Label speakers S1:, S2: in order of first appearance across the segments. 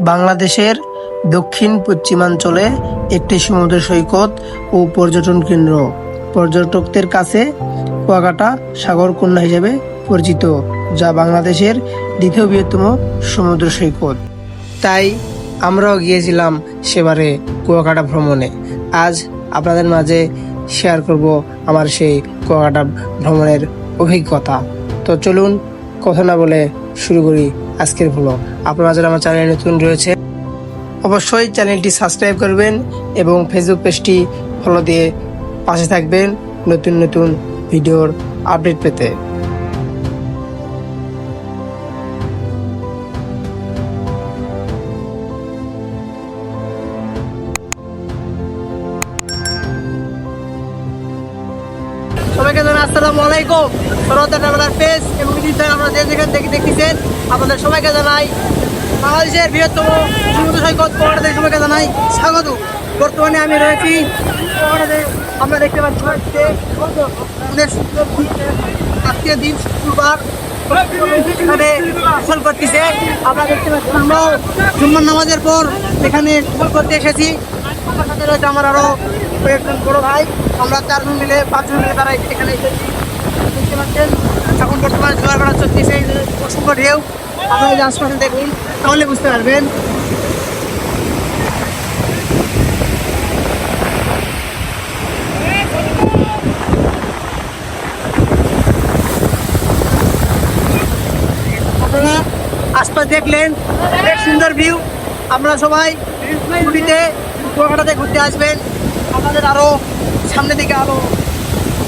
S1: বাংলাদেশের দক্ষিণ পশ্চিমাঞ্চলে একটি সমুদ্র সৈকত ও পর্যটন কেন্দ্র। পর্যটকদের কাছে কুয়াকাটা সাগরকন্যা হিসেবে পরিচিত, যা বাংলাদেশের দ্বিতীয় বৃহত্তম সমুদ্র সৈকত। তাই আমরাও গিয়েছিলাম সেবারে কুয়াকাটা ভ্রমণে। আজ আপনাদের মাঝে শেয়ার করব আমার সেই কুয়াকাটা ভ্রমণের অভিজ্ঞতা। তো চলুন কথা না বলে শুরু করি। আজকের ব্লগ আপনারা যারা আমার চ্যানেলে নতুন রয়েছে, অবশ্যই চ্যানেলটি সাবস্ক্রাইব করবেন এবং ফেসবুক পেজটি ফলো দিয়ে পাশে থাকবেন নতুন নতুন ভিডিওর আপডেট পেতে। আসসালামু আলাইকুম। সরোদা ট্রাভেলার পেজ এবং ইউটিউব যে যেখান থেকে দেখতেছেন, আপনাদের সবাইকে জানাই বাংলাদেশের বৃহত্তম সমুদ্র সৈকত কোয়াটাতে সবাইকে জানাই স্বাগত। বর্তমানে আমি রয়েছি আমরা দেখতে পাচ্ছি অনেক সুন্দর। আজকের দিন শুক্রবার। এখানে গোসল করতেছে। আমরা দেখতে পাচ্ছি আমরাও জুম্মার নামাজের পর এখানে গোসল করতে এসেছি। আমার সাথে রয়েছে আমার আরও কয়েকজন বড় ভাই। আমরা চারজন মিলে পাঁচজন মিলে তারা এখানে এসেছি। দেখতে এখন বর্তমানে জোয়ার করা এই যে অসংখ্য ঢেউ। আপনারা যদি আশপাশে দেখুন, তাহলে বুঝতে পারবেন। আপনারা আশপাশ দেখলেন অনেক সুন্দর ভিউ আপনারা সবাই কুয়াকাটাতে ঘুরতে আসবেন। আমাদের আরও সামনে দিকে আরও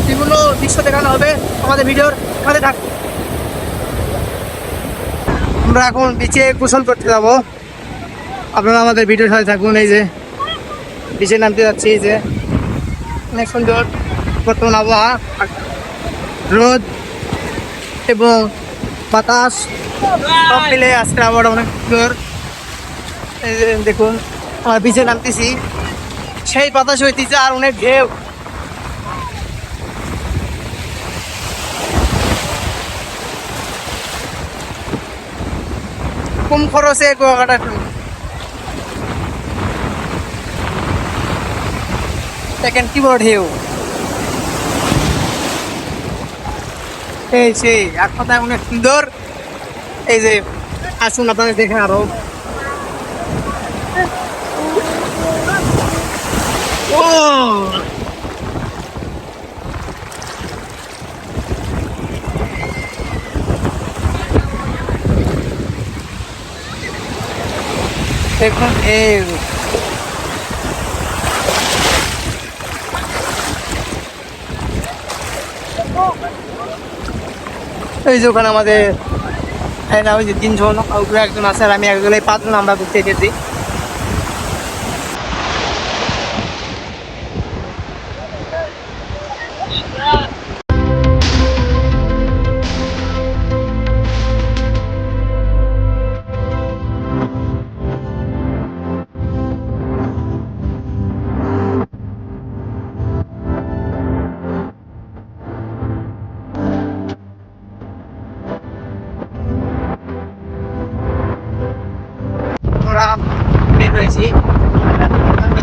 S1: বিভিন্ন দৃশ্য দেখানো হবে আমাদের ভিডিওর সাথে থাকুন আমরা এখন বিচে গোসল করতে যাব। আপনারা আমাদের ভিডিওর সাথে থাকুন, এই যে বিচে নামতে যাচ্ছি, এই যে অনেক সুন্দর বর্তমান আবহাওয়া রোদ এবং বাতাস সব মিলে আবার অনেক সুন্দর। এই যে দেখুন, আমার বিচে নামতেছি। সেই বাতাস হইতেছে আর অনেক ঢেউ। কম খরচে কুয়াকাটা ট্যুর দেখেন কি বড় ঢেউ। এই সেই এক কথায় অনেক সুন্দর। এই যে, আসুন আপনাদের দেখে আরও। ও দেখুন এই এই যে ওখানে আমাদের তিনজন একজন আছে আর আমি একজন এই পাঁচজন আমরা ঘুরতে এসেছি আমরা বের হয়েছি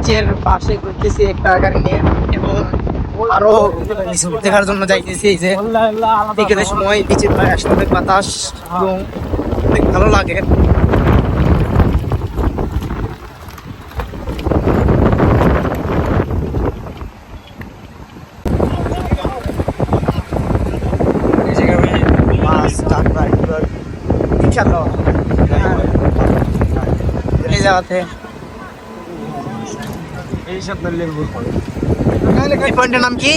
S1: নিচের পাশে ঘুরতেছি একটা গাড়ি নিয়ে এবং আরও কিছু দেখার জন্য যাইতেছি যে বিকেলের সময় নিচের পায়ে আসলে বাতাস এবং অনেক ভালো লাগে। এই জায়গাতে।
S2: এই সব
S1: এই পয়েন্টের নাম কি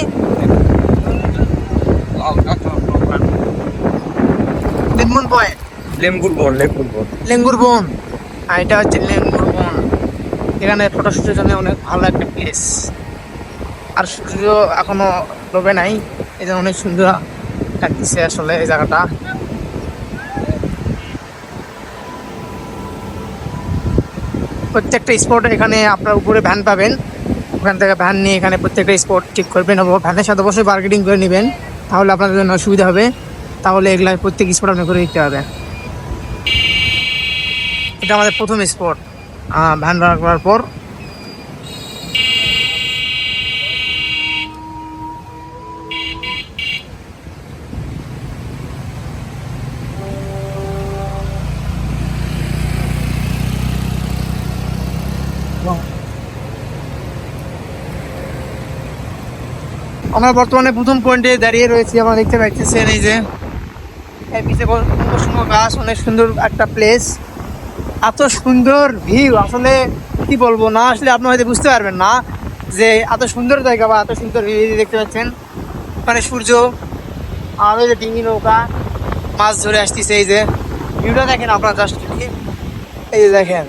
S1: লিমন পয়েন্ট
S2: লেম্বুর বন লেম্বুর বন
S1: লেঙ্গুর বন আর এটা হচ্ছে লেঙ্গুর বন এখানে ফটোশুটের জন্য অনেক ভালো একটা প্লেস আর সূর্য এখনও ডোবে নাই এই অনেক সুন্দর লাগতেছে আসলে এই জায়গাটা। প্রত্যেকটা স্পট এখানে আপনার উপরে ভ্যান পাবেন। ওখান থেকে ভ্যান নিয়ে এখানে প্রত্যেকটা স্পট ঠিক করবেন এবং ভ্যানের সাথে অবশ্যই বার্গেটিং করে নেবেন। তাহলে আপনাদের জন্য সুবিধা হবে। তাহলে এগুলো প্রত্যেক স্পট আপনি করে দিতে হবে এটা আমাদের প্রথম স্পট ভ্যান ভাড়া করার পর আমরা বর্তমানে প্রথম পয়েন্টে দাঁড়িয়ে রয়েছি, আমরা দেখতে পাচ্ছেন এই যে পিছে সুন্দর গাছ, অনেক সুন্দর একটা প্লেস এত সুন্দর ভিউ আসলে কি বলব না, আসলে আপনি হয়তো বুঝতে পারবেন না যে এত সুন্দর জায়গা বা এত সুন্দর ভিউ দেখতে পাচ্ছেন। মানে সূর্য, আর যে ডিঙি নৌকা, মাছ ধরে আসতেছে এই যে। ভিউটা দেখেন আপনারা জাস্ট এই যে দেখেন।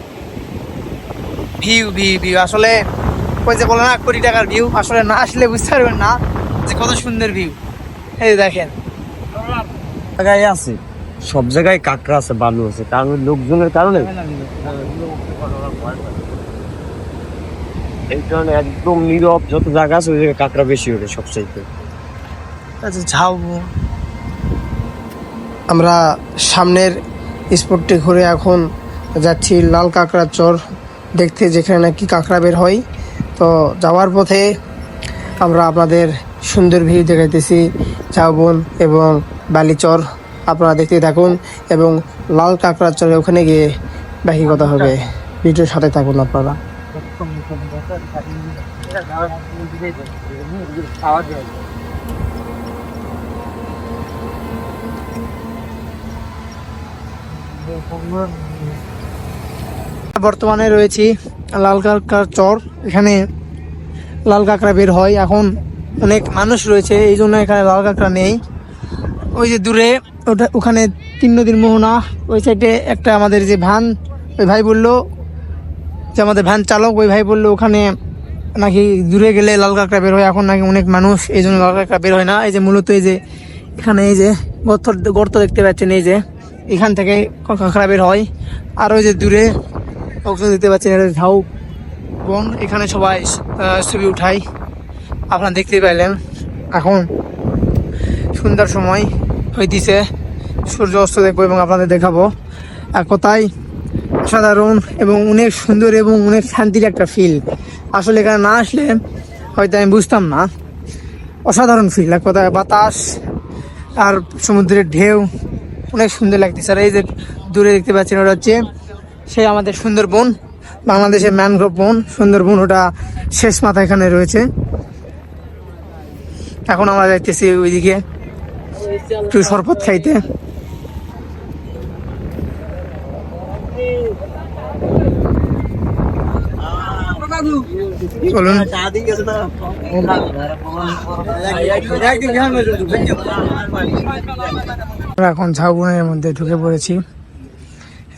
S1: ভিউ ভিউ ভিউ আসলে ওই যে বলে না কোটি টাকার ভিউ আসলে না আসলে বুঝতে পারবেন না যে কত সুন্দর ভিউ এই দেখেন।
S2: জায়গায় আছে সব জায়গায় কাঁকড়া আছে বালু আছে কারণ লোকজনের কারণে। এই কারণে একদম নীরব যত জায়গা আছে ওই জায়গায় কাঁকড়া বেশি ওঠে সবচাইতে।
S1: আচ্ছা ঝাউবো আমরা সামনের স্পটটি ঘুরে এখন যাচ্ছি লাল কাঁকড়া চর দেখতে যেখানে নাকি কাঁকড়া বের হয়। তো যাওয়ার পথে আমরা আপনাদের সুন্দর ভিউ দেখাইতেছি ঝাউবন এবং বালিচর। আপনারা দেখতে থাকুন এবং লাল কাঁকড়া চরে ওখানে গিয়ে বাকি কথা হবে। ভিডিওর সাথে থাকুন আপনারা। বর্তমানে রয়েছি লাল কাঁকড়ার চর। এখানে লাল কাঁকড়া বের হয়। এখন অনেক মানুষ রয়েছে, এই জন্য এখানে লাল কাঁকড়া নেই। ওই যে দূরে, ওটা, ওখানে তিন নদীর মোহনা, ওই সাইডে একটা আমাদের যে ভ্যান ওই ভাই বলল, যে আমাদের ভ্যান চালক, ওই ভাই বলল, ওখানে নাকি দূরে গেলে লাল কাঁকড়া বের হয়। এখন নাকি অনেক মানুষ, এই জন্য লাল কাঁকড়া বের হয় না। এই যে মূলত এই যে, এখানে এই যে গর্ত গর্ত দেখতে পাচ্ছেন, এই যে এখান থেকে কাঁকড়া বের হয়। আর ওই যে দূরে ওখানে দেখতে পাচ্ছেন এটা ঝাউ। বন, এখানে সবাই ছবি উঠাই। আপনারা দেখতে পাইলেন, এখন সুন্দর সময় হইতেছে, সূর্য অস্ত দেখব এবং আপনাদের দেখাবো। এক কথায়? সাধারণ এবং অনেক সুন্দর এবং অনেক শান্তির একটা ফিল আসলে এখানে না আসলে হয়তো আমি বুঝতাম না। অসাধারণ ফিল এক কোথায়? বাতাস আর সমুদ্রের ঢেউ, অনেক সুন্দর লাগতেছে। আর এই যে দূরে দেখতে পাচ্ছেন, ওটা হচ্ছে সেই আমাদের সুন্দরবন বাংলাদেশের ম্যানগ্রোভ বন। সুন্দরবন ওটা শেষ মাথা এখানে রয়েছে। এখন আমরা যাইতেছি ওইদিকে একটু শরবত খাইতে। চলুন। এখন ঝাউবনের মধ্যে ঢুকে পড়েছি।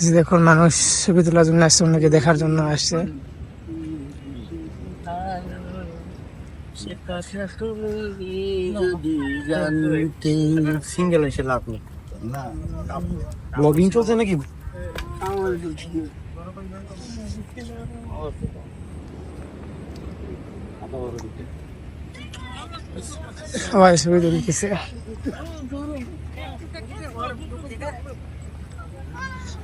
S1: যে দেখুন মানুষ ছবি তোলার জন্য আসছে অন্যকে দেখার জন্য আসছে।
S2: সিঙ্গেল এসে লাভ নেই। ব্লগিং চলছে নাকি?
S1: সবাই ছবি তুলতেছে।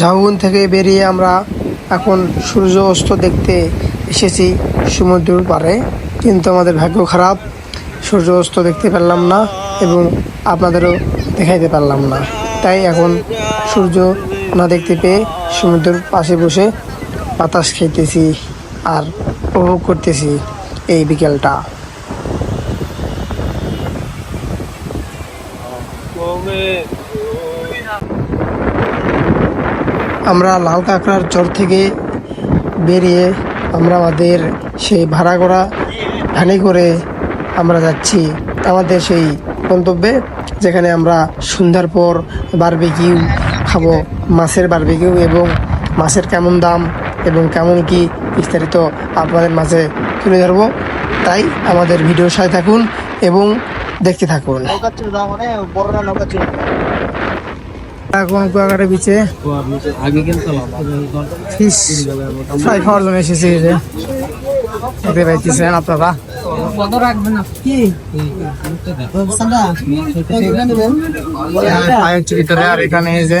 S1: ঝাউবন থেকে বেরিয়ে আমরা এখন সূর্য অস্ত দেখতে এসেছি সমুদ্রের পাড়ে। কিন্তু আমাদের ভাগ্য খারাপ সূর্য অস্ত দেখতে পারলাম না এবং আপনাদেরও দেখাইতে পারলাম না। তাই এখন সূর্য না দেখতে পেয়ে সমুদ্রের পাশে বসে বাতাস খেতেছি আর উপভোগ করতেছি এই বিকেলটা। আমরা লাল কাঁকড়ার চর থেকে বেরিয়ে আমরা আমাদের সেই ভাড়া করা ভ্যানে করে আমরা যাচ্ছি। আমাদের সেই গন্তব্যে, যেখানে আমরা সন্ধ্যার পর বারবিকিউ খাব, মাছের বারবিকিউ এবং মাছের কেমন দাম এবং কেমন কি বিস্তারিত আপনাদের মাঝে তুলে ধরবো। তাই আমাদের ভিডিওর সাথে থাকুন এবং দেখতে থাকুন। এখন কুয়াকাটা বিচে ফিশ ফ্রাই খাওয়ার জন্য এসেছি যে। দেখতে পাইতেছেন আপনারা। আর এখানে যে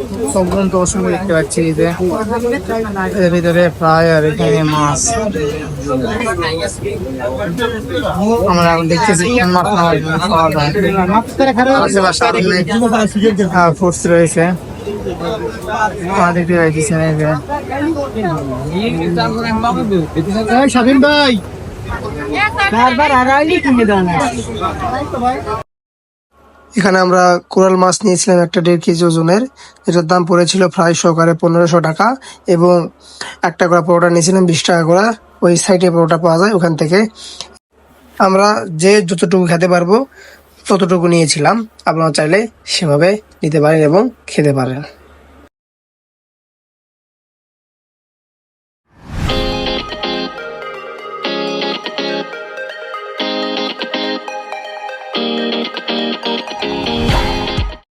S1: সম্পূর্ণ অসংখ্য দেখতে পাচ্ছি এই যে এর ভিতরে প্রায় আর এখানে মাছ আমরা এখন দেখতেছি কোন মাছ নেওয়ার জন্য পাওয়া যায় আশেপাশে আরও অনেক, আহ, fruits রয়েছে আমরা দেখতে পাইতেছেন এই যে স্বাধীন ভাই এখানে আমরা কোরাল মাছ নিয়েছিলাম একটা দেড় কেজি ওজনের, যেটার দাম পড়েছিল প্রায় সহকারে পনেরোশো টাকা এবং একটা করে পরোটা নিয়েছিলাম বিশ টাকা করে। ওই সাইডে পরোটা পাওয়া যায় ওখান থেকে। আমরা যে যতটুকু খেতে পারব ততটুকু নিয়েছিলাম। আপনারা চাইলে সেভাবে নিতে পারেন এবং খেতে পারেন।